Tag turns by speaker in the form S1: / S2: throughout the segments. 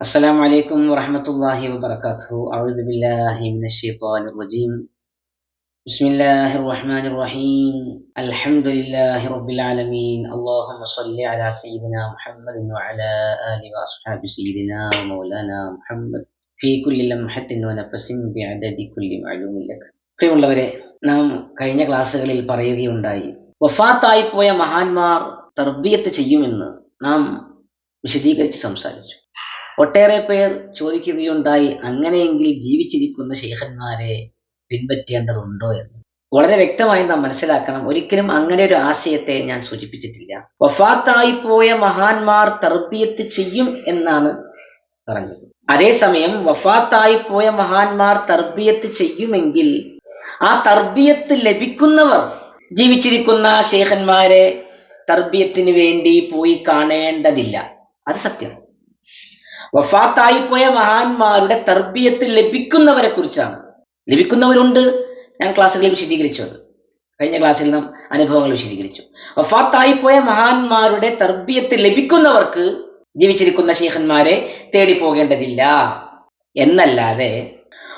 S1: السلام عليكم ورحمة الله وبركاته أعوذ بالله من الشيطان الرجيم بسم الله الرحمن الرحيم الحمد لله رب العالمين اللهم صل على سيدنا محمد وعلى آل وأصحاب سيدنا ومولانا محمد في كل لمحة ونفس بعدد كل معلوم لك പ്രിയമുള്ളവരെ നാം കഴിഞ്ഞ ക്ലാസ്സുകളിൽ പറയുകയുണ്ടായി വഫാത്തായി പോയ മഹാന്മാർ തർബിയത്ത് ചെയ്യുമെന്ന് നാം വിശദീകരിച്ച് സംസാരിച്ചു ഒട്ടേറെ പേർ ചോദിക്കുകയുണ്ടായി അങ്ങനെയെങ്കിൽ ജീവിച്ചിരിക്കുന്ന ശേഖന്മാരെ പിൻപറ്റേണ്ടതുണ്ടോ എന്ന്? വളരെ വ്യക്തമായി നാം മനസ്സിലാക്കണം ഒരിക്കലും അങ്ങനെ ഒരു ആശയത്തെ ഞാൻ സൂചിപ്പിച്ചിട്ടില്ല. വഫാത്തായി പോയ മഹാന്മാർ തർബിയത്ത് ചെയ്യും എന്നാണ് പറഞ്ഞത്. അതേസമയം വഫാത്തായി പോയ മഹാന്മാർ തർബിയത്ത് ചെയ്യുമെങ്കിൽ ആ തർബിയത്ത് ലഭിക്കുന്നവർ ജീവിച്ചിരിക്കുന്ന ശേഖന്മാരെ തർബിയത്തിന് വേണ്ടി പോയി കാണേണ്ടതില്ല. അത് സത്യം. വഫാത്തായി പോയ മഹാന്മാരുടെ തർബിയത്ത് ലഭിക്കുന്നവരെ കുറിച്ചാണ് ലഭിക്കുന്നവരുണ്ട്. ഞാൻ ക്ലാസ്സുകളിൽ വിശദീകരിച്ചു അത്. കഴിഞ്ഞ ക്ലാസ്സിൽ നാം അനുഭവങ്ങൾ വിശദീകരിച്ചു. വഫാത്തായി പോയ മഹാന്മാരുടെ തർബിയത്ത് ലഭിക്കുന്നവർക്ക് ജീവിച്ചിരിക്കുന്ന ശേഖന്മാരെ തേടി പോകേണ്ടതില്ല എന്നല്ലാതെ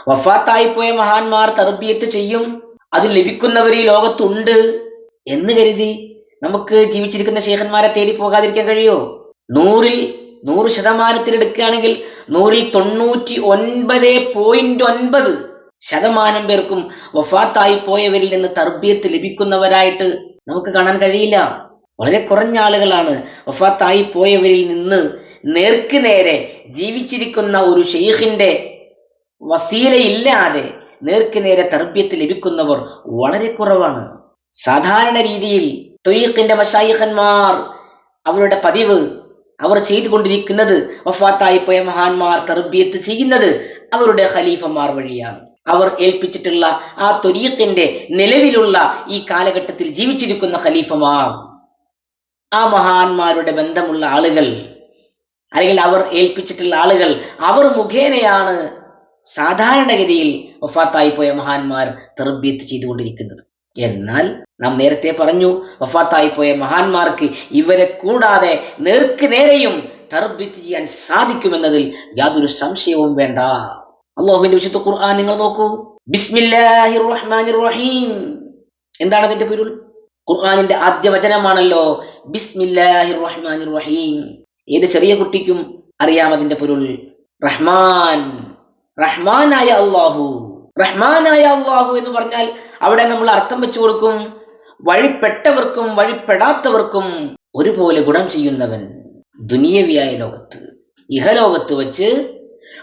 S1: വഫാത്തായി പോയ മഹാന്മാർ തർബീയത്ത് ചെയ്യും. അത് ലഭിക്കുന്നവർ ഈ ലോകത്തുണ്ട് എന്ന് കരുതി നമുക്ക് ജീവിച്ചിരിക്കുന്ന ശേഖന്മാരെ തേടി പോകാതിരിക്കാൻ കഴിയോ? നൂറിൽ നൂറ് ശതമാനത്തിൽ എടുക്കുകയാണെങ്കിൽ നൂറിൽ തൊണ്ണൂറ്റി ഒൻപത് പോയിന്റ് ഒൻപത് ശതമാനം പേർക്കും വഫാത്തായി പോയവരിൽ നിന്ന് തർബിയത്ത് ലഭിക്കുന്നവരായിട്ട് നമുക്ക് കാണാൻ കഴിയില്ല. വളരെ കുറഞ്ഞ ആളുകളാണ് വഫാത്തായി പോയവരിൽ നിന്ന് നേർക്ക് നേരെ ജീവിച്ചിരിക്കുന്ന ഒരു ഷെയ്ഖിന്റെ വസീലയില്ലാതെ നേർക്ക് നേരെ തർബിയത്ത് ലഭിക്കുന്നവർ വളരെ കുറവാണ്. സാധാരണ രീതിയിൽ തൊയ്ക്കിന്റെ മഷായിഖന്മാർ അവരുടെ പതിവ് അവർ ചെയ്തുകൊണ്ടിരിക്കുന്നത് വഫാത്തായി പോയ മഹാന്മാർ തർബിയത്ത് ചെയ്യുന്നത് അവരുടെ ഖലീഫമാർ വഴിയാണ്. അവർ ഏൽപ്പിച്ചിട്ടുള്ള ആ തൊരീഖിന്റെ നിലവിലുള്ള ഈ കാലഘട്ടത്തിൽ ജീവിച്ചിരിക്കുന്ന ഖലീഫമാർ. ആ മഹാന്മാരുടെ ബന്ധമുള്ള ആളുകൾ അല്ലെങ്കിൽ അവർ ഏൽപ്പിച്ചിട്ടുള്ള ആളുകൾ അവർ മുഖേനയാണ് സാധാരണഗതിയിൽ വഫാത്തായി പോയ മഹാന്മാർ തർബിയത്ത് ചെയ്തുകൊണ്ടിരിക്കുന്നത്. എന്നാൽ നാം നേരത്തെ പറഞ്ഞു വഫാത്തായി പോയ മഹാന്മാർക്ക് ഇവരെ കൂടാതെ നേർക്ക് നേരെയും തർബിത്ത് ചെയ്യാൻ സാധിക്കുമെന്നതിൽ യാതൊരു സംശയവും വേണ്ട. അള്ളാഹുവിന്റെ വിശുദ്ധ ഖുർആൻ നിങ്ങൾ നോക്കൂ. ബിസ്മില്ലാഹിർ റഹ്മാനിർ റഹീം എന്താണ് അതിന്റെ പൊരുൾ? ഖുർആാനിന്റെ ആദ്യ വചനമാണല്ലോ ബിസ്മില്ലാഹിർ റഹ്മാനിർ റഹീം ഏത് ചെറിയ കുട്ടിക്കും അറിയാം അതിന്റെ പൊരുൾ? റഹ്മാൻ. റഹ്മാനായ അള്ളാഹു. റഹ്മാനായ അള്ളാഹു എന്ന് പറഞ്ഞാൽ അവിടെ നമ്മൾ അർത്ഥം വെച്ചു കൊടുക്കും വഴിപ്പെട്ടവർക്കും വഴിപ്പെടാത്തവർക്കും ഒരുപോലെ ഗുണം ചെയ്യുന്നവൻ ദുനിയവിയായ ലോകത്ത്. ഇഹലോകത്ത് വച്ച്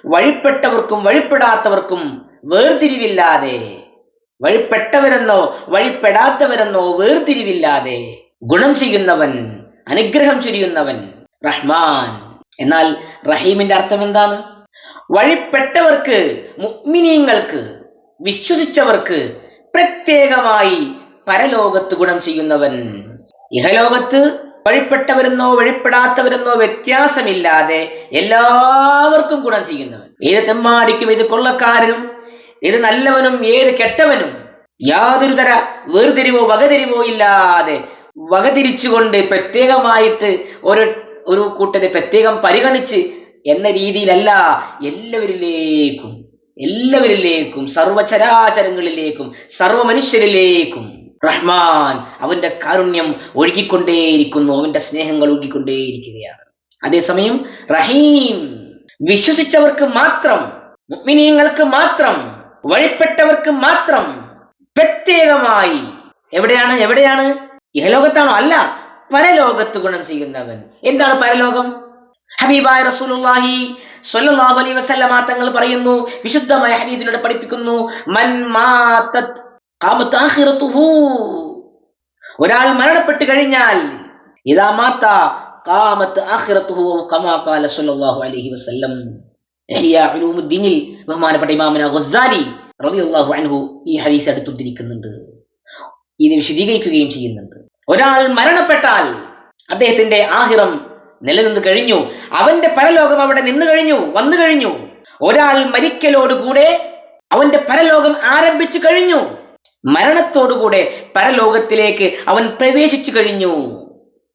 S1: വഴിപ്പെട്ടവർക്കും വഴിപ്പെടാത്തവർക്കും വേർതിരിവില്ലാതെ വഴിപ്പെട്ടവരെന്നോ വഴിപ്പെടാത്തവരെന്നോ വേർതിരിവില്ലാതെ ഗുണം ചെയ്യുന്നവൻ അനുഗ്രഹം ചൊരിയുന്നവൻ റഹ്മാൻ. എന്നാൽ റഹീമിന്റെ അർത്ഥം എന്താണ്? വഴിപ്പെട്ടവർക്ക് മുഗ്മിനീങ്ങൾക്ക് വിശ്വസിച്ചവർക്ക് പ്രത്യേകമായി പരലോകത്ത് ഗുണം ചെയ്യുന്നവൻ. ഇഹലോകത്ത് വഴിപ്പെട്ടവരെന്നോ വഴിപ്പെടാത്തവരെന്നോ വ്യത്യാസമില്ലാതെ എല്ലാവർക്കും ഗുണം ചെയ്യുന്നവൻ. ഏത് തെമ്മാടിക്കും ഏത് കൊള്ളക്കാരനും ഏത് നല്ലവനും ഏത് കെട്ടവനും യാതൊരു തര വേർതിരിവോ വകതിരിവോ ഇല്ലാതെ വകതിരിച്ചുകൊണ്ട് പ്രത്യേകമായിട്ട് ഒരു ഒരു കൂട്ടരെ പ്രത്യേകം പരിഗണിച്ച് എന്ന രീതിയിലല്ല എല്ലാവരിലേക്കും എല്ലാവരിലേക്കും സർവചരാചരങ്ങളിലേക്കും സർവ മനുഷ്യരിലേക്കും റഹ്മാൻ അവന്റെ കാരുണ്യം ഒഴുകിക്കൊണ്ടേയിരിക്കുന്നു അവന്റെ സ്നേഹങ്ങൾ ഒഴുകിക്കൊണ്ടേയിരിക്കുകയാണ്. അതേസമയം റഹീം വിശ്വസിച്ചവർക്ക് മാത്രം മുഗ്മിനീയങ്ങൾക്ക് മാത്രം വഴിപ്പെട്ടവർക്ക് മാത്രം പ്രത്യേകമായി എവിടെയാണ് എവിടെയാണ്? ഇഹലോകത്താണോ അല്ല പരലോകത്ത് ഗുണം ചെയ്യുന്നവൻ. എന്താണ് പരലോകം? ഹബീബായ റസൂലുള്ളാഹി സ്വല്ലല്ലാഹു അലൈഹി വസല്ലമ തങ്ങൾ പറയുന്നു വിശുദ്ധമായ ഹദീസിലൂടെ പഠിപ്പിക്കുന്നു മൻ മാതത് ഖാമത്ത് ആഖിറതുഹു. ഒരാൾ മരണപ്പെട്ട് കഴിഞ്ഞാൽ ഇദാ മാത ഖാമത്ത് ആഖിറതുഹു കമാ ഖാല സല്ലല്ലാഹു അലൈഹി വസല്ലം. ബഹുമാനപ്പെട്ട ഇമാമുന ഗസ്സാലി റളിയല്ലാഹു അൻഹു ഈ ഹദീസ് എടുത്തുദ്ധരിക്കുന്നുണ്ട് ഇത് വിശദീകരിക്കുകയും ചെയ്യുന്നുണ്ട്. ഒരാൾ മരണപ്പെട്ടാൽ അദ്ദേഹത്തിന്റെ ആഹിറം നിലനിന്ന് കഴിഞ്ഞു. അവന്റെ പരലോകം അവിടെ നിന്ന് കഴിഞ്ഞു വന്നു കഴിഞ്ഞു. ഒരാൾ മരിക്കലോടുകൂടെ അവന്റെ പരലോകം ആരംഭിച്ചു കഴിഞ്ഞു. മരണത്തോടുകൂടെ പരലോകത്തിലേക്ക് അവൻ പ്രവേശിച്ചു കഴിഞ്ഞു.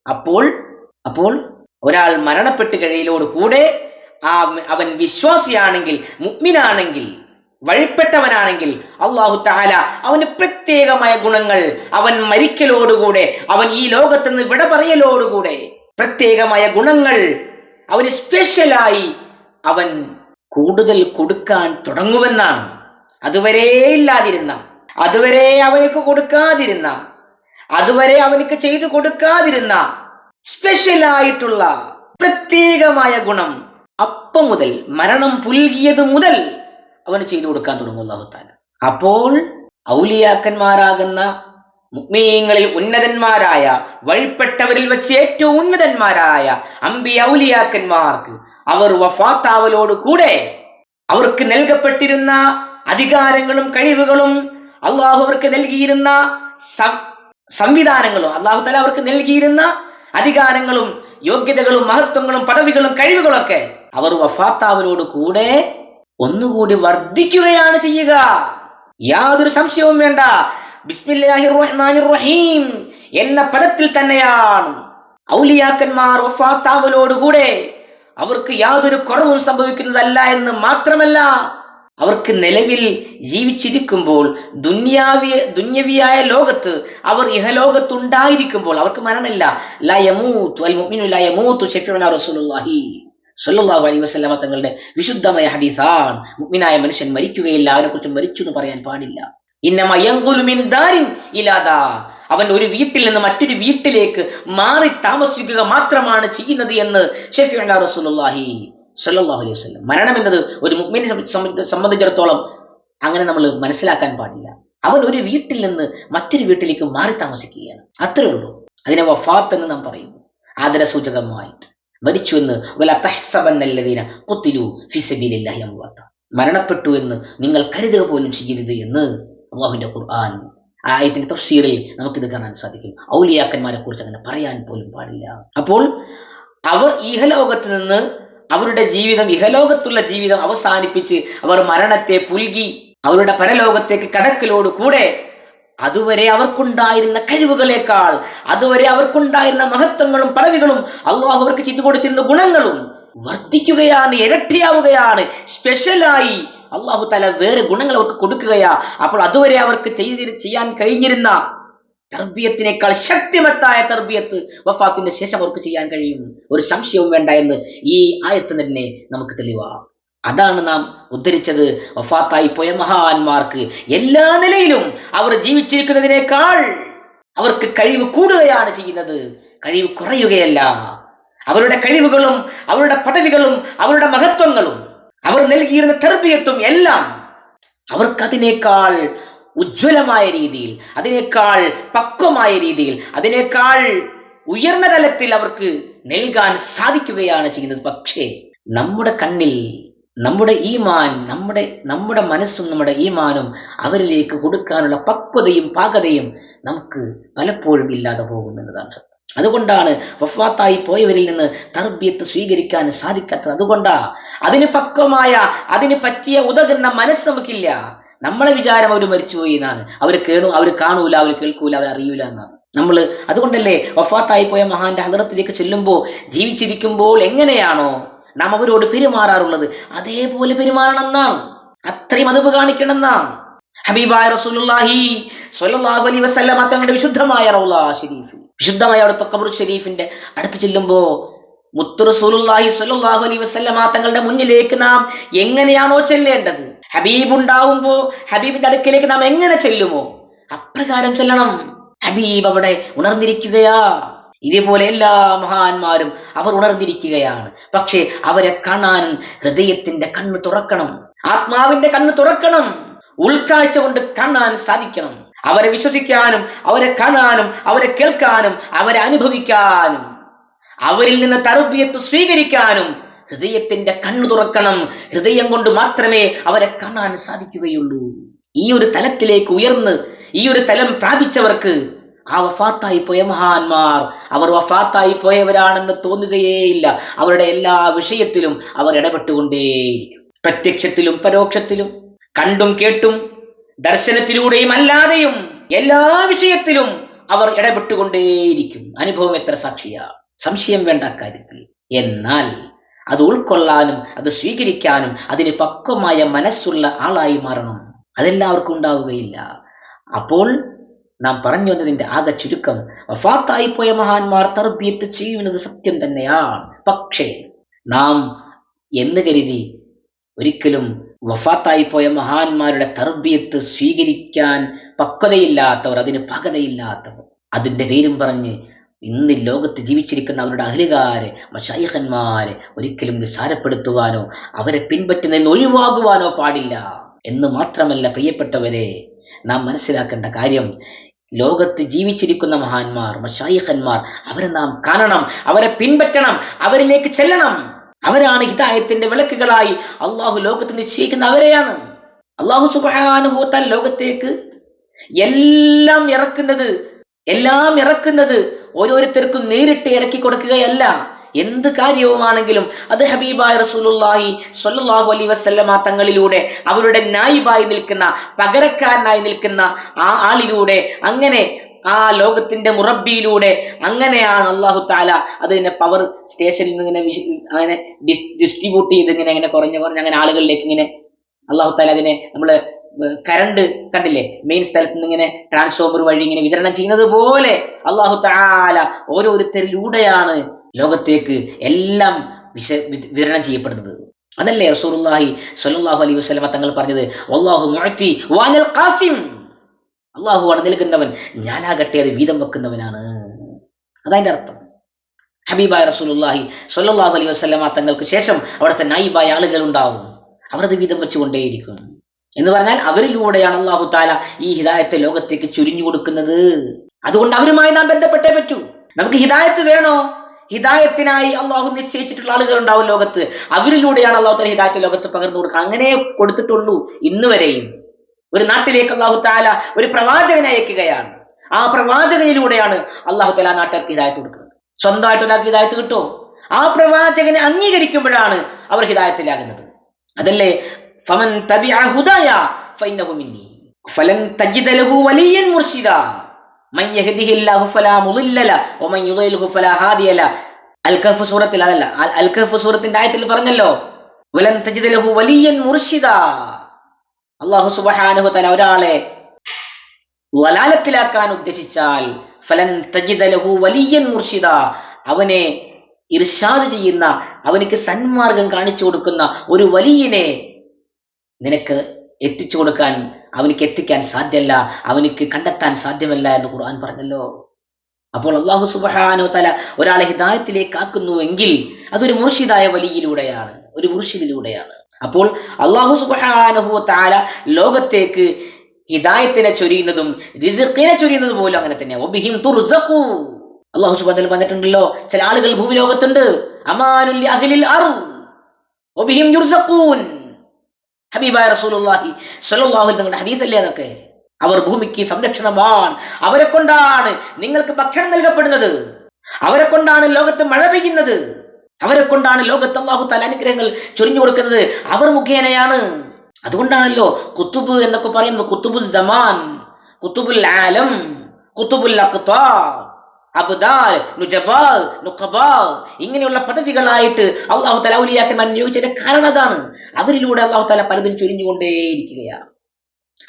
S1: അപ്പോൾ അപ്പോൾ ഒരാൾ മരണപ്പെട്ട് കഴിയലോട് കൂടെ ആ അവൻ വിശ്വാസിയാണെങ്കിൽ മുഗ്മിനാണെങ്കിൽ വഴിപ്പെട്ടവനാണെങ്കിൽ അള്ളാഹു താല അവന് പ്രത്യേകമായ ഗുണങ്ങൾ അവൻ മരിക്കലോടുകൂടെ അവൻ ഈ ലോകത്ത് നിന്ന് വിട പറയലോടുകൂടെ പ്രത്യേകമായ ഗുണങ്ങൾ അവന് സ്പെഷ്യലായി അവൻ കൂടുതൽ കൊടുക്കാൻ തുടങ്ങുമെന്നാണ്. അതുവരെ ഇല്ലാതിരുന്ന അതുവരെ അവനക്ക് കൊടുക്കാതിരുന്ന അതുവരെ അവനക്ക് ചെയ്തു കൊടുക്കാതിരുന്ന സ്പെഷ്യലായിട്ടുള്ള പ്രത്യേകമായ ഗുണം അപ്പം മുതൽ മരണം പുൽകിയത് മുതൽ അവന് ചെയ്തു കൊടുക്കാൻ തുടങ്ങും അള്ളാഹുത്താല അപ്പോൾ ഔലിയാക്കന്മാരാകുന്ന മുഗ്മീങ്ങളിൽ ഉന്നതന്മാരായ വഴിപ്പെട്ടവരിൽ വെച്ച് ഏറ്റവും ഉന്നതന്മാരായ അമ്പി ഔലിയാക്കന്മാർക്ക് അവർ വഫാത്താവലോട് കൂടെ അവർക്ക് നൽകപ്പെട്ടിരുന്ന അധികാരങ്ങളും കഴിവുകളും അള്ളാഹു അവർക്ക് നൽകിയിരുന്ന സംവിധാനങ്ങളും അള്ളാഹു തല അവർക്ക് നൽകിയിരുന്ന അധികാരങ്ങളും യോഗ്യതകളും മഹത്വങ്ങളും പദവികളും കഴിവുകളൊക്കെ അവർ വഫാത്താവലോട് കൂടെ ഒന്നുകൂടി വർദ്ധിക്കുകയാണ് ചെയ്യുക. യാതൊരു സംശയവും വേണ്ട. ബിസ്മില്ലാഹിർ റഹ്മാനിർ റഹീം എന്ന പദത്തിൽ തന്നെയാണ്. ഔലിയാക്കന്മാർ വഫാത്താവലോടുകൂടെ അവർക്ക് യാതൊരു കുറവും സംഭവിക്കുന്നതല്ല എന്ന് മാത്രമല്ല അവർക്ക് നിലവിൽ ജീവിച്ചിരിക്കുമ്പോൾ ദുന്യാവിയ ദുന്യവിയായ ലോകത്ത് അവർ ഇഹലോകത്തുണ്ടായിരിക്കുമ്പോൾ അവർക്ക് മരണമില്ല. വസല്ലമ തങ്ങളുടെ വിശുദ്ധമായ ഹദീസാണ്. മുഗ്മിനായ മനുഷ്യൻ മരിക്കുകയില്ല അവനെക്കുറിച്ച് മരിച്ചു എന്ന് പറയാൻ പാടില്ല. അവൻ ഒരു വീട്ടിൽ നിന്ന് മറ്റൊരു വീട്ടിലേക്ക് മാറി താമസിക്കുക മാത്രമാണ് ചെയ്യുന്നത് എന്ന് റസൂലുള്ളാഹി അലൈഹി വസല്ലം. മരണം എന്നത് ഒരു സംബ- സംബന്ധിച്ചിടത്തോളം അങ്ങനെ നമ്മൾ മനസ്സിലാക്കാൻ പാടില്ല. അവൻ ഒരു വീട്ടിൽ നിന്ന് മറ്റൊരു വീട്ടിലേക്ക് മാറി താമസിക്കുകയാണ്. അത്രേ ഉള്ളൂ. അതിനെ വഫാത്ത് എന്ന് നാം പറയുന്നു. ആദരസൂചകമായിട്ട് മരിച്ചു എന്ന് മരണപ്പെട്ടു എന്ന് നിങ്ങൾ കരുതുക പോലും ചെയ്യരുത് എന്ന് അള്ളാഹുവിന്റെ ഖുർആൻ ആയത്തിന്റെ തഫ്സീറിൽ നമുക്കിത് കാണാൻ സാധിക്കും. ഔലിയാക്കന്മാരെ കുറിച്ച് അങ്ങനെ പറയാൻ പോലും പാടില്ല. അപ്പോൾ അവർ ഇഹലോകത്ത് നിന്ന് അവരുടെ ജീവിതം ഇഹലോകത്തുള്ള ജീവിതം അവസാനിപ്പിച്ച് അവർ മരണത്തെ പുൽകി അവരുടെ പരലോകത്തേക്ക് കടക്കലോട് കൂടെ അതുവരെ അവർക്കുണ്ടായിരുന്ന കഴിവുകളേക്കാൾ അതുവരെ അവർക്കുണ്ടായിരുന്ന മഹത്വങ്ങളും പദവികളും അള്ളാഹു അവർക്ക് ചെയ്തു കൊടുത്തിരുന്ന ഗുണങ്ങളും വർദ്ധിക്കുകയാണ് ഇരട്ടിയാവുകയാണ്. സ്പെഷ്യലായി അള്ളാഹു തല വേറെ ഗുണങ്ങൾ അവർക്ക് കൊടുക്കുകയാ. അപ്പോൾ അതുവരെ അവർക്ക് ചെയ്തി ചെയ്യാൻ കഴിഞ്ഞിരുന്ന തർബിയത്തിനേക്കാൾ ശക്തിമത്തായ തർബിയത്ത് വഫാത്തിന്റെ ശേഷം അവർക്ക് ചെയ്യാൻ കഴിയും. ഒരു സംശയവും വേണ്ട എന്ന് ഈ ആയത്ത് തന്നെ നമുക്ക് തെളിവാ. അതാണ് നാം ഉദ്ധരിച്ചത്. വഫാത്തായി പോയ മഹാന്മാർക്ക് എല്ലാ നിലയിലും അവർ ജീവിച്ചിരിക്കുന്നതിനേക്കാൾ അവർക്ക് കഴിവ് കൂടുകയാണ് ചെയ്യുന്നത്. കഴിവ് കുറയുകയല്ല. അവരുടെ കഴിവുകളും അവരുടെ പദവികളും അവരുടെ മഹത്വങ്ങളും അവർ നൽകിയിരുന്ന തെർബിയത്തും എല്ലാം അവർക്കതിനേക്കാൾ ഉജ്ജ്വലമായ രീതിയിൽ അതിനേക്കാൾ പക്വമായ രീതിയിൽ അതിനേക്കാൾ ഉയർന്ന തലത്തിൽ അവർക്ക് നൽകാൻ സാധിക്കുകയാണ് ചെയ്യുന്നത്. പക്ഷേ നമ്മുടെ കണ്ണിൽ നമ്മുടെ ഈമാൻ നമ്മുടെ നമ്മുടെ മനസ്സും നമ്മുടെ ഈമാനും അവരിലേക്ക് കൊടുക്കാനുള്ള പക്വതയും പാകതയും നമുക്ക് പലപ്പോഴും ഇല്ലാതെ പോകുമെന്നതാണ് സത്യം. അതുകൊണ്ടാണ് വഫാത്തായി പോയവരിൽ നിന്ന് തർബിയത്ത് സ്വീകരിക്കാൻ സാധിക്കാത്തത്. അതുകൊണ്ടാ അതിന് പക്വമായ അതിന് പറ്റിയ ഉതകുന്ന മനസ്സ് നമുക്കില്ല. നമ്മളെ വിചാരം അവർ മരിച്ചുപോയി എന്നാണ്. അവർ കേണു അവർ കാണൂല അവർ കേൾക്കൂല അവർ അറിയൂല എന്നാണ്. നമ്മൾ അതുകൊണ്ടല്ലേ വഫാത്തായി പോയ മഹാന്റെ ഹദറത്തിലേക്ക് ചെല്ലുമ്പോൾ ജീവിച്ചിരിക്കുമ്പോൾ എങ്ങനെയാണോ നാം അവരോട് പെരുമാറാറുള്ളത്? അതേപോലെ പെരുമാറണം എന്നാണ്. അത്രയും അതിപ്പ് കാണിക്കണം എന്നാണ്. ഹബീബായ റസൂലുള്ളാഹി സ്വല്ലല്ലാഹു അലൈഹി വസല്ലം തങ്ങളുടെ വിശുദ്ധമായ റൗള ഷരീഫ് വിശുദ്ധമായ അവിടുത്തെ ഖബർ ഷെരീഫിന്റെ അടുത്ത് ചെല്ലുമ്പോ മുത്തു റസൂലുള്ളാഹി സ്വല്ലല്ലാഹു അലൈഹി വസല്ലമ തങ്ങളുടെ മുന്നിലേക്ക് നാം എങ്ങനെയാണോ ചെല്ലേണ്ടത്? ഹബീബ് ഉണ്ടാവുമ്പോ ഹബീബിന്റെ അടുക്കിലേക്ക് നാം എങ്ങനെ ചെല്ലുമോ? അപ്രകാരം ചെല്ലണം. ഹബീബ് അവിടെ ഉണർന്നിരിക്കുകയാ. ഇതേപോലെ എല്ലാ മഹാന്മാരും അവർ ഉണർന്നിരിക്കുകയാണ്. പക്ഷേ അവരെ കാണാൻ ഹൃദയത്തിന്റെ കണ്ണ് തുറക്കണം. ആത്മാവിന്റെ കണ്ണ് തുറക്കണം. ഉൾക്കാഴ്ച കൊണ്ട് കാണാൻ സാധിക്കണം. അവരെ വിശ്വസിക്കാനും അവരെ കാണാനും അവരെ കേൾക്കാനും അവരെ അനുഭവിക്കാനും അവരിൽ നിന്ന് തറുബിയത്ത് സ്വീകരിക്കാനും ഹൃദയത്തിന്റെ കണ്ണു തുറക്കണം. ഹൃദയം കൊണ്ട് മാത്രമേ അവരെ കാണാൻ സാധിക്കുകയുള്ളൂ. ഈ ഒരു തലത്തിലേക്ക് ഉയർന്ന് ഈ ഒരു തലം പ്രാപിച്ചവർക്ക് ആ വഫാത്തായി പോയ മഹാന്മാർ അവർ വഫാത്തായി പോയവരാണെന്ന് തോന്നുകയേയില്ല. അവരുടെ എല്ലാ വിഷയത്തിലും അവർ ഇടപെട്ടുകൊണ്ടേയിരിക്കും. പ്രത്യക്ഷത്തിലും പരോക്ഷത്തിലും കണ്ടും കേട്ടും ദർശനത്തിലൂടെയും അല്ലാതെയും എല്ലാ വിഷയത്തിലും അവർ ഇടപെട്ടുകൊണ്ടേയിരിക്കും. അനുഭവം എത്ര സാക്ഷിയാ? സംശയം വേണ്ട കാര്യത്തിൽ. എന്നാൽ അത് ഉൾക്കൊള്ളാനും അത് സ്വീകരിക്കാനും അതിന് പക്വമായ മനസ്സുള്ള ആളായി മാറണം. അതെല്ലാവർക്കും ഉണ്ടാവുകയില്ല. അപ്പോൾ നാം പറഞ്ഞു വന്നതിന്റെ ആകെ ചുരുക്കം വഫാത്തായി പോയ മഹാന്മാർ തർബിയത്ത് ചെയ്യുന്നത് സത്യം തന്നെയാണ്. പക്ഷേ നാം എന്ന് കരുതി ഒരിക്കലും വഫാത്തായി പോയ മഹാന്മാരുടെ തർബിയത്ത് സ്വീകരിക്കാൻ പക്വതയില്ലാത്തവർ അതിന് പകതയില്ലാത്തവർ. അതിന്റെ പേരും പറഞ്ഞ് ഇന്ന് ലോകത്ത് ജീവിച്ചിരിക്കുന്ന അവരുടെ അഹ്ലുകാരെ മഷായിഹന്മാരെ ഒരിക്കലും നിസാരപ്പെടുത്തുവാനോ അവരെ പിൻപറ്റുന്നതിന് ഒഴിവാകുവാനോ പാടില്ല. എന്ന് മാത്രമല്ല പ്രിയപ്പെട്ടവരെ നാം മനസ്സിലാക്കേണ്ട കാര്യം ലോകത്ത് ജീവിച്ചിരിക്കുന്ന മഹാന്മാർ മഷായിഹന്മാർ അവരെ നാം കാണണം അവരെ പിൻപറ്റണം അവരിലേക്ക് ചെല്ലണം. അവരാണ് ഹിതായത്തിന്റെ വിളക്കുകളായി അള്ളാഹു ലോകത്ത് നിശ്ചയിക്കുന്ന അവരെയാണ്. അള്ളാഹു സുബാനുഭൂത്താൽ ലോകത്തേക്ക് എല്ലാം ഇറക്കുന്നത് എല്ലാം ഇറക്കുന്നത് ഓരോരുത്തർക്കും നേരിട്ട് ഇറക്കി കൊടുക്കുകയല്ല. എന്ത് കാര്യവുമാണെങ്കിലും അത് ഹബീബായ റസൂലുള്ളാഹി സ്വല്ലല്ലാഹു അലൈഹി വസല്ലമ തങ്ങളിലൂടെ അവരുടെ നായിബായി നിൽക്കുന്ന പകരക്കാരനായി നിൽക്കുന്ന ആ ആളിലൂടെ അങ്ങനെ ആ ലോകത്തിന്റെ മുറബിയിലൂടെ അങ്ങനെയാണ് അള്ളാഹു താല അതിനെ പവർ സ്റ്റേഷനിൽ നിന്ന് ഇങ്ങനെ അങ്ങനെ ഡിസ്ട്രിബ്യൂട്ട് ചെയ്ത് ഇങ്ങനെ ഇങ്ങനെ കുറഞ്ഞ് കുറഞ്ഞ് അങ്ങനെ ആളുകളിലേക്ക് ഇങ്ങനെ അള്ളാഹു താല അതിനെ നമ്മൾ കരണ്ട് കണ്ടില്ലേ? മെയിൻ സ്ഥലത്ത് നിന്ന് ഇങ്ങനെ ട്രാൻസ്ഫോമർ വഴി ഇങ്ങനെ വിതരണം ചെയ്യുന്നത് പോലെ അള്ളാഹു താല ഓരോരുത്തരിലൂടെയാണ് ലോകത്തേക്ക് എല്ലാം വിശ വിതരണം ചെയ്യപ്പെടുന്നത്. അതല്ലേ റസൂലുള്ളാഹി സ്വല്ലല്ലാഹു അലൈഹി വസല്ലമ തങ്ങൾ പറഞ്ഞത്? അള്ളാഹു വാനൽ ഖാസിം അള്ളാഹുവാണ് നൽകുന്നവൻ ഞാനാകട്ടെ അത് വീതം വെക്കുന്നവനാണ്. അതതിന്റെ അർത്ഥം. ഹബീബായ റസൂലുള്ളാഹി സ്വല്ലല്ലാഹു അലൈഹി വസല്ലമ തങ്ങൾക്ക് ശേഷം അവിടുത്തെ നൈബായ ആളുകൾ ഉണ്ടാവും. അവർ അത് വീതം വെച്ചുകൊണ്ടേയിരിക്കും. എന്ന് പറഞ്ഞാൽ അവരിലൂടെയാണ് അള്ളാഹു താല ഈ ഹിദായത്തെ ലോകത്തേക്ക് ചുരിഞ്ഞു കൊടുക്കുന്നത്. അതുകൊണ്ട് അവരുമായി നാം ബന്ധപ്പെട്ടേ പറ്റൂ. നമുക്ക് ഹിദായത്ത് വേണോ? ഹിദായത്തിനായി അള്ളാഹു നിശ്ചയിച്ചിട്ടുള്ള ആളുകൾ ഉണ്ടാവും ലോകത്ത്. അവരിലൂടെയാണ് അള്ളാഹു താല ഹിദായത്ത് ലോകത്ത് പകർന്നു കൊടുക്കുക. അങ്ങനെ കൊടുത്തിട്ടുള്ളൂ ഇന്ന് വരെയും ഒരു നാട്ടിലേക്ക് അള്ളാഹു താല ഒരു പ്രവാചകനെ അയക്കുകയാണ്. ആ പ്രവാചകനിലൂടെയാണ് അള്ളാഹു താല നാട്ടുകാർക്ക് ഹിദായത്ത് കൊടുക്കുന്നത്. സ്വന്തമായിട്ട് ഒരാൾക്ക് ഹിദായത്ത് കിട്ടുമോ ആ പ്രവാചകനെ അംഗീകരിക്കുമ്പോഴാണ് അവർ ഹിദായത്തിലാകുന്നത്. അതല്ലേ? ഫമൻ ഹുദായ ഫലൻ തജിദ ലഹു വലിയൻ മുർഷിദ. മൻ യഹ്ദിഹില്ലാഹു ഫലാ മുളില്ല ല വമൻ യുളിൽഹു ഫലാ ഹാദിയ ല. അൽ കഹ്ഫ് സൂറത്തിൽ അതല്ല അൽ- അൽ കഹ്ഫ് സൂറത്തിന്റെ ആയത്തിൽ പറഞ്ഞല്ലോ. വലൻ തജിദ ലഹു വലിയൻ മുർഷിദ. അള്ളാഹു സുബ്ഹാനഹു തല ഒരാളെ വലാലത്തിലാക്കാൻ ഉദ്ദേശിച്ചാൽ ഫലൻ തജിദ ലഹു വലിയൻ മുർഷിദ. അവനെ ഇർഷാദ് ചെയ്യുന്ന അവനക്ക് സന്മാർഗം കാണിച്ചു കൊടുക്കുന്ന ഒരു വലിയനെ നിനക്ക് എത്തിച്ചു കൊടുക്കാൻ അവനക്ക് എത്തിക്കാൻ സാധ്യമല്ല അവനക്ക് കണ്ടെത്താൻ സാധ്യമല്ല എന്ന് ഖുർആൻ പറഞ്ഞല്ലോ. അപ്പോൾ അള്ളാഹു സുബഹാനോ തല ഒരാളെ ഹിദായത്തിലേക്ക് ആക്കുന്നുവെങ്കിൽ അതൊരു മുർഷിദായ വലിയിലൂടെയാണ് ഒരു മുർഷിദിലൂടെയാണ്. അപ്പോൾ അള്ളാഹു സുബഹാനഹു താല ലോകത്തേക്ക് ഹിദായത്തിനെ ചൊരിയുന്നതും റിസുഖിനെ ചൊരിയുന്നത് പോലും അങ്ങനെ തന്നെ അള്ളാഹു സുബാൻ പറഞ്ഞിട്ടുണ്ടല്ലോ ചില ആളുകൾ ഭൂമി ലോകത്തുണ്ട് അമാനുൽ അഹ്ലിൽ ഒബിഹിം യുർസഖൂൻ. ഹബീബായ റസൂലുള്ളാഹി സ്വല്ലല്ലാഹു അതൊക്കെ? അവർ ഭൂമിക്ക് സംരക്ഷണമാണ്. അവരെ കൊണ്ടാണ് നിങ്ങൾക്ക് ഭക്ഷണം നൽകപ്പെടുന്നത്. അവരെ കൊണ്ടാണ് ലോകത്ത് മഴ പെയ്യുന്നത്. അവരെ കൊണ്ടാണ് ലോകത്ത് അള്ളാഹു തല അനുഗ്രഹങ്ങൾ ചൊരിഞ്ഞു കൊടുക്കുന്നത്. അവർ മുഖേനയാണ്. അതുകൊണ്ടാണല്ലോ കുത്തുബ് എന്നൊക്കെ പറയുന്നത് കുത്തുബുൽ ജമാൻ കുത്തുബുൽ ആലം കുത്തുബുൽ അഖ്താർ അബ്ദാൽ ഇങ്ങനെയുള്ള പദവികളായിട്ട് അള്ളാഹു തല ഔലിയാക്കന്മാർ നിയോഗിച്ചതിന്റെ കാരണം അതാണ്. അവരിലൂടെ അള്ളാഹു തല പലതും ചൊരിഞ്ഞുകൊണ്ടേയിരിക്കുകയാണ്.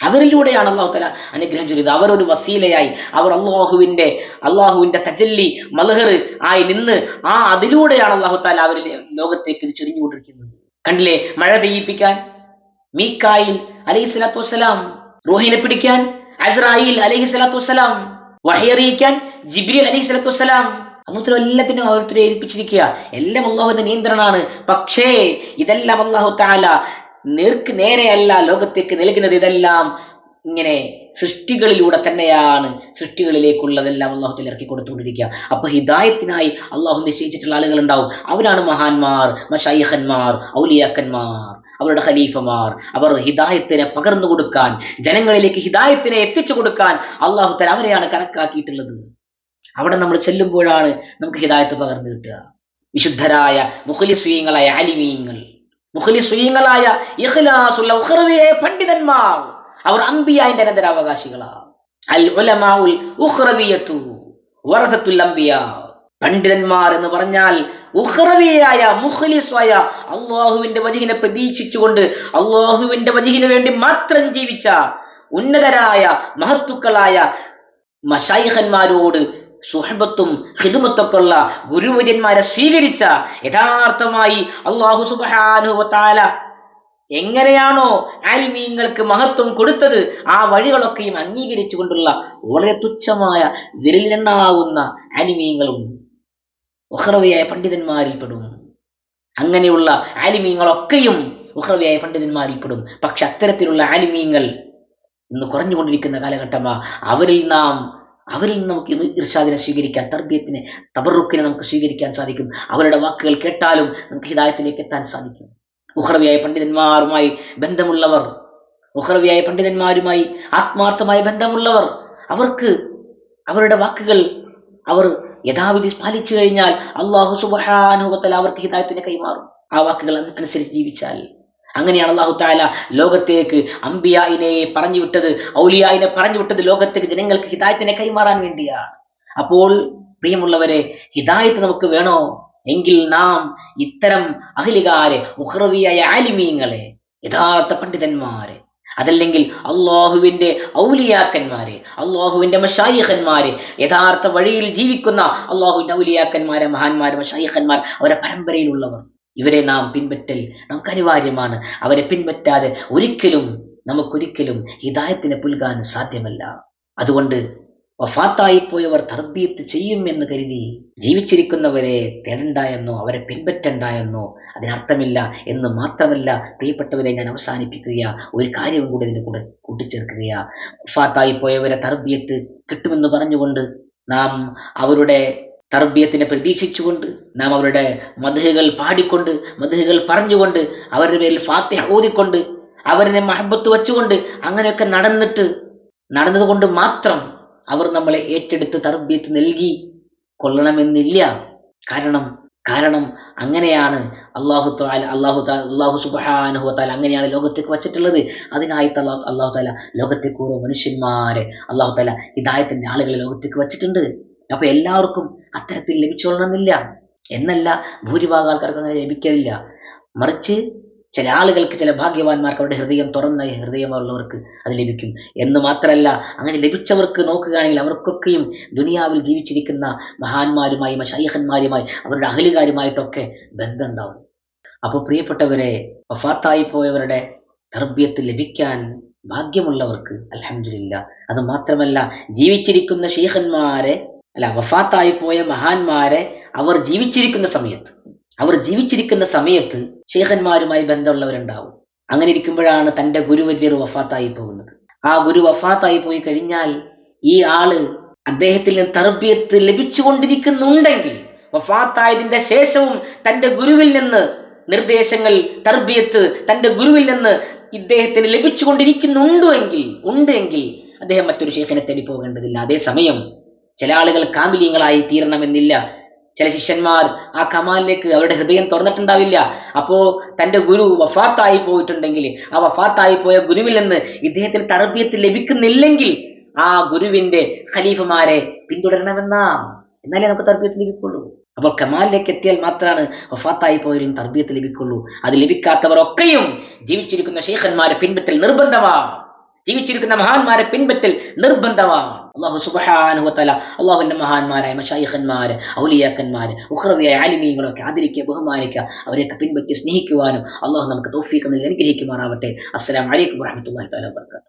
S1: അവരിലൂടെയാണ് അള്ളാഹു തല അനുഗ്രഹം ചൊരിയത് അവർ ഒരു വസീലയായി. അവർ അള്ളാഹുവിന്റെ അള്ളാഹുവിന്റെ തജല്ലി മലഹർ ആയി നിന്ന് ആ അതിലൂടെയാണ് അള്ളാഹു താല അവരിൽ ലോകത്തേക്ക് ഇത് ചൊരിഞ്ഞുകൊണ്ടിരിക്കുന്നത്. കണ്ടില്ലേ? മഴ പെയ്യിപ്പിക്കാൻ മീക്കായിൽ അലൈഹി സ്വലാത്തു വസ്സലാം റോഹിനെ പിടിക്കാൻ അസ്രായിൽ അലൈഹി സ്വലാത്തു വസ്സലാം വഹയറിയിക്കാൻ ജിബ്രിൽ അലൈഹി സ്വലാത്തു വസ്സലാം. അള്ളാഹു എല്ലാത്തിനും ഓരോരുത്തരെ ഏൽപ്പിച്ചിരിക്കുക. എല്ലാം അള്ളാഹുവിന്റെ നിയന്ത്രണമാണ്. പക്ഷേ ഇതെല്ലാം അള്ളാഹു താല നേർക്ക് നേരെയല്ല ലോകത്തേക്ക് നൽകുന്നത് ഇതെല്ലാം ഇങ്ങനെ സൃഷ്ടികളിലൂടെ തന്നെയാണ്. സൃഷ്ടികളിലേക്കുള്ളതെല്ലാം അള്ളാഹുത്തിൽ ഇറക്കി കൊടുത്തുകൊണ്ടിരിക്കുക. അപ്പൊ ഹിദായത്തിനായി അള്ളാഹു നിശ്ചയിച്ചിട്ടുള്ള ആളുകൾ ഉണ്ടാവും അവരാണ് മഹാന്മാർ മഷൈഹന്മാർ ഔലിയാക്കന്മാർ അവരുടെ ഖലീഫമാർ. അവർ ഹിദായത്തിനെ പകർന്നു കൊടുക്കാൻ ജനങ്ങളിലേക്ക് ഹിദായത്തിനെ എത്തിച്ചു കൊടുക്കാൻ അള്ളാഹു തല അവരെയാണ് കണക്കാക്കിയിട്ടുള്ളത്. അവിടെ നമ്മൾ ചെല്ലുമ്പോഴാണ് നമുക്ക് ഹിദായത്ത് പകർന്നു കിട്ടുക. വിശുദ്ധരായ മുഖലിസ്വീങ്ങളായ ആലിമീങ്ങൾ മുഖലിസ്വീങ്ങളായ ഇഖ്ലാസുള്ള ഉഖ്റവിയായ പണ്ഡിതന്മാർ അവർ അംബിയാന്റെ അനന്തരാവകാശികളാണ്. അൽ ഉലമാഉൽ ഉഖ്റവിയത്തു വറസത്തുൽ അംബിയ. പണ്ഡിതന്മാർ എന്ന് പറഞ്ഞാൽ ഉഹ്റവിയായ മുഖലിസ്വായ അള്ളാഹുവിന്റെ വജഹിനെ പ്രതീക്ഷിച്ചുകൊണ്ട് അള്ളാഹുവിന്റെ വജഹിന് വേണ്ടി മാത്രം ജീവിച്ച ഉന്നതരായ മഹത്തുക്കളായ മഷായിഹന്മാരോട് സുഹബത്തും ഹിതുമത്തൊക്കെയുള്ള ഗുരുവര്യന്മാരെ സ്വീകരിച്ച യഥാർത്ഥമായി അള്ളാഹു സുബാനുവത്താല എങ്ങനെയാണോ ആലിമീങ്ങൾക്ക് മഹത്വം കൊടുത്തത് ആ വഴികളൊക്കെയും അംഗീകരിച്ചുകൊണ്ടുള്ള വളരെ തുച്ഛമായ വിരലിലെണ്ണാവുന്ന ആലിമീങ്ങളും ഉഹ്റവിയായ പണ്ഡിതന്മാരിൽ പെടും അങ്ങനെയുള്ള ആലിമീങ്ങളൊക്കെയും ഉഹ്റവിയായ പണ്ഡിതന്മാരിൽ പെടും പക്ഷെ അത്തരത്തിലുള്ള ആലിമീങ്ങൾ ഇന്ന് കുറഞ്ഞുകൊണ്ടിരിക്കുന്ന കാലഘട്ടമാ. അവരിൽ നാം അവരിൽ നിന്ന് നമുക്ക് ഇന്ന് ഇർഷാദിനെ സ്വീകരിക്കാൻ തർബീയത്തിനെ തബറുക്കിനെ നമുക്ക് സ്വീകരിക്കാൻ സാധിക്കും. അവരുടെ വാക്കുകൾ കേട്ടാലും നമുക്ക് ഹിദായത്തിലേക്ക് എത്താൻ സാധിക്കും. ഉഹ്റവിയായ പണ്ഡിതന്മാരുമായി ബന്ധമുള്ളവർ ഉഹ്റവിയായ പണ്ഡിതന്മാരുമായി ആത്മാർത്ഥമായ ബന്ധമുള്ളവർ അവർക്ക് അവരുടെ വാക്കുകൾ അവർ യഥാവിധി പാലിച്ചു കഴിഞ്ഞാൽ അള്ളാഹു സുബഹാനുഭവത്തിൽ അവർക്ക് ഹിദായത്തിനെ കൈമാറും. ആ വാക്കുകൾ അനുസരിച്ച് ജീവിച്ചാൽ അങ്ങനെയാണ് അള്ളാഹു താല ലോകത്തേക്ക് അംബിയായിനെ പറഞ്ഞു വിട്ടത് ഔലിയായിനെ പറഞ്ഞു വിട്ടത് ലോകത്തേക്ക് ജനങ്ങൾക്ക് ഹിതായത്തിനെ കൈമാറാൻ വേണ്ടിയാണ്. അപ്പോൾ പ്രിയമുള്ളവരെ ഹിദായത്ത് നമുക്ക് വേണോ? എങ്കിൽ നാം ഇത്തരം അഹ്ലികാരെ മുഹ്റവിയായ ആലിമീങ്ങളെ യഥാർത്ഥ പണ്ഡിതന്മാരെ അതല്ലെങ്കിൽ അള്ളാഹുവിന്റെ ഔലിയാക്കന്മാരെ അള്ളാഹുവിന്റെ മഷായിഖന്മാരെ യഥാർത്ഥ വഴിയിൽ ജീവിക്കുന്ന അള്ളാഹുവിന്റെ ഔലിയാക്കന്മാരെ മഹാന്മാരെ മഷായിഖന്മാർ അവരെ പരമ്പരയിലുള്ളവർ. ഇവരെ നാം പിൻപറ്റൽ. നമുക്ക് അനിവാര്യമാണ്. അവരെ പിൻപറ്റാതെ ഒരിക്കലും നമുക്കൊരിക്കലും ഹിദായത്തിനെ പുൽകാൻ സാധ്യമല്ല. അതുകൊണ്ട് വഫാത്തായി പോയവർ തർബീത്ത് ചെയ്യും എന്ന് കരുതി ജീവിച്ചിരിക്കുന്നവരെ തേടണ്ട എന്നോ അവരെ പിൻപറ്റണ്ട എന്നോ അതിനർത്ഥമില്ല എന്ന് മാത്രമല്ല പ്രിയപ്പെട്ടവരെ ഞാൻ അവസാനിപ്പിക്കുക ഒരു കാര്യവും കൂടി ഇതിന് കൂടെ കൂട്ടിച്ചേർക്കുക വഫാത്തായി പോയവരെ തർബീയത്ത് കിട്ടുമെന്ന് പറഞ്ഞുകൊണ്ട് നാം അവരുടെ തർബീയത്തിനെ പ്രതീക്ഷിച്ചുകൊണ്ട് നാം അവരുടെ മധുഹകൾ പാടിക്കൊണ്ട് മധുഹകൾ പറഞ്ഞുകൊണ്ട് അവരുടെ പേരിൽ ഫാത്തിഹ ഓതിക്കൊണ്ട് അവരിനെ മഹബത്ത് വെച്ചുകൊണ്ട് അങ്ങനെയൊക്കെ നടന്നിട്ട് നടന്നതുകൊണ്ട് മാത്രം അവർ നമ്മളെ ഏറ്റെടുത്ത് തർബിയത്ത് നൽകി കൊള്ളണമെന്നില്ല. കാരണം കാരണം അങ്ങനെയാണ് അള്ളാഹു താല അള്ളാഹു താൽ അള്ളാഹു സുബാനുഹു താല അങ്ങനെയാണ് ലോകത്തേക്ക് വച്ചിട്ടുള്ളത്. അതിനായി അള്ളാഹു താല ലോകത്തേക്ക് ഓരോ മനുഷ്യന്മാരെ അള്ളാഹു താല ഹിദായത്തിന്റെ ആളുകളെ ലോകത്തേക്ക് വച്ചിട്ടുണ്ട്. അപ്പൊ എല്ലാവർക്കും അത്തരത്തിൽ ലഭിച്ചോളണമെന്നില്ല എന്നല്ല ഭൂരിഭാഗം ആൾക്കാർക്ക് അങ്ങനെ ലഭിക്കലില്ല. മറിച്ച് ചില ആളുകൾക്ക് ചില ഭാഗ്യവാന്മാർക്ക് അവരുടെ ഹൃദയം തുറന്ന ഹൃദയമുള്ളവർക്ക് അത് ലഭിക്കും. എന്ന് മാത്രമല്ല അങ്ങനെ ലഭിച്ചവർക്ക് നോക്കുകയാണെങ്കിൽ അവർക്കൊക്കെയും ദുനിയാവിൽ ജീവിച്ചിരിക്കുന്ന മഹാന്മാരുമായി മഷൈഹന്മാരുമായി അവരുടെ അഹലുകാരുമായിട്ടൊക്കെ ബന്ധമുണ്ടാവും. അപ്പോൾ പ്രിയപ്പെട്ടവരെ വഫാത്തായി പോയവരുടെ തർബ്യത്ത് ലഭിക്കാൻ ഭാഗ്യമുള്ളവർക്ക് അലഹമില്ല അത് മാത്രമല്ല ജീവിച്ചിരിക്കുന്ന ഷീഖന്മാരെ അല്ല വഫാത്തായി പോയ മഹാന്മാരെ അവർ ജീവിച്ചിരിക്കുന്ന സമയത്ത് അവർ ജീവിച്ചിരിക്കുന്ന സമയത്ത് ഷെയ്ഖന്മാരുമായി ബന്ധമുള്ളവരുണ്ടാവും. അങ്ങനെ ഇരിക്കുമ്പോഴാണ് തന്റെ ഗുരു ഗുരുവര്യർ വഫാത്തായി പോകുന്നത്. ആ ഗുരു വഫാത്തായി പോയി കഴിഞ്ഞാൽ ഈ ആൾ അദ്ദേഹത്തിൽ നിന്ന് തർബിയത്ത് ലഭിച്ചുകൊണ്ടിരിക്കുന്നുണ്ടെങ്കിൽ വഫാത്തായതിന്റെ ശേഷവും തന്റെ ഗുരുവിൽ നിന്ന് നിർദ്ദേശങ്ങൾ തർബിയത്ത് തന്റെ ഗുരുവിൽ നിന്ന് ഇദ്ദേഹത്തിന് ലഭിച്ചുകൊണ്ടിരിക്കുന്നുണ്ടോ എങ്കിൽ ഉണ്ട് എങ്കിൽ അദ്ദേഹം മറ്റൊരു ശേഖനെ തേടി പോകേണ്ടതില്ല അതേസമയം ചില ആളുകൾ കാമിലീങ്ങളായി തീരണമെന്നില്ല. ചില ശിഷ്യന്മാർ ആ കമാലിലേക്ക് അവരുടെ ഹൃദയം തുറന്നിട്ടുണ്ടാവില്ല. അപ്പോ തന്റെ ഗുരു വഫാത്തായി പോയിട്ടുണ്ടെങ്കിൽ ആ വഫാത്തായി പോയ ഗുരുവിൽ നിന്ന് ഇദ്ദേഹത്തിന് തർബീയത്ത് ലഭിക്കുന്നില്ലെങ്കിൽ ആ ഗുരുവിന്റെ ഖലീഫമാരെ പിന്തുടരണമെന്നാം. എന്നാലേ നമുക്ക് തർബീയത്ത് ലഭിക്കുള്ളൂ. അപ്പോൾ കമാലിലേക്ക് എത്തിയാൽ മാത്രമാണ് വഫാത്തായി പോയവരും തർബിയത്ത് ലഭിക്കുള്ളൂ. അത് ലഭിക്കാത്തവരൊക്കെയും ജീവിച്ചിരിക്കുന്ന ഷെയ്ഖന്മാരെ പിൻപറ്റൽ നിർബന്ധമാണ് ജീവിച്ചിരിക്കുന്ന മഹാന്മാരെ പിൻപറ്റൽ നിർബന്ധമാണ് അള്ളാഹു സുബഹാനുഹത്തല അള്ളാഹുവിന്റെ മഹാന്മാരായ മഷായിഖന്മാര് ഔലിയാക്കന്മാര് ഉഹ്റവിയായ ആലിമീങ്ങളൊക്കെ ആദരിക്കുക ബഹുമാനിക്കുക അവരെയൊക്കെ പിൻപറ്റി സ്നേഹിക്കുവാനും അള്ളാഹു നമുക്ക് തൗഫീഖ് നൽകി അനുഗ്രഹിക്കുമാറാവട്ടെ. അസ്സലാം വലൈക്കും വാഹമത്തല്ലാ വാബർക്കാത്തു